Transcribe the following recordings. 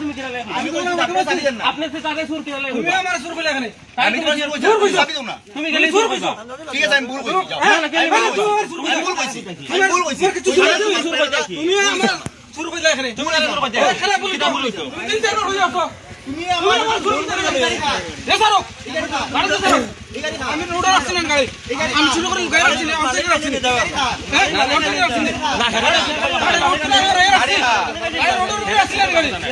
তুমি কিরা লাগে আমি কোন মাঠে চালি দেন না আপনি সে তারে সুর কিরা লাগে তুমি আমার সুর বলে এখানে আমি তোমার সুর কইছি আমি চাবি দাও না তুমি গেলে সুর কইছো ঠিক আছে আমি ভুল কইছি না না গেলে তুমি আমার সুর কইছি ভুল কইছি তুমি ভুল কইছি তুমি আমার সুর কইলে এখানে তুমি আমার সুর কইছো এখানে বলি তুমি চিন্তা করো যাও তুমি আমার সুর কইলে এখানে এ সারো গাড়ি দাও আমি রোডে আসছি না গাড়ি আমি শুরু করি গাড়ি আসছি না আমি আসছি না না গাড়ি আসছি না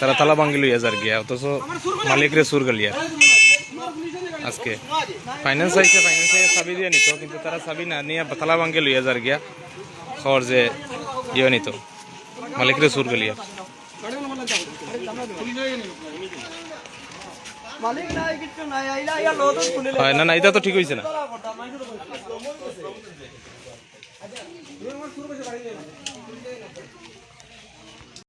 তারা তালা ভাঙি লুইয়া জার গিয়া তো সর মালিকের সুর গলিয়া আজকে ফাইনান্সাইজে ফাইনান্সের সব দিয়া নি তো কিন্তু তারা চাবি না নিয়ে তালা ভাঙি লুইয়া জার গিয়া সর যে ইও নি তো মালিকের সুর গলিয়া মালিক নাই কিছু নাই আইলাইয়া লড়ন খুলে হয় না না এটা তো ঠিক হইছে না আচ্ছা পুরো আমার সুর বসে বাইরে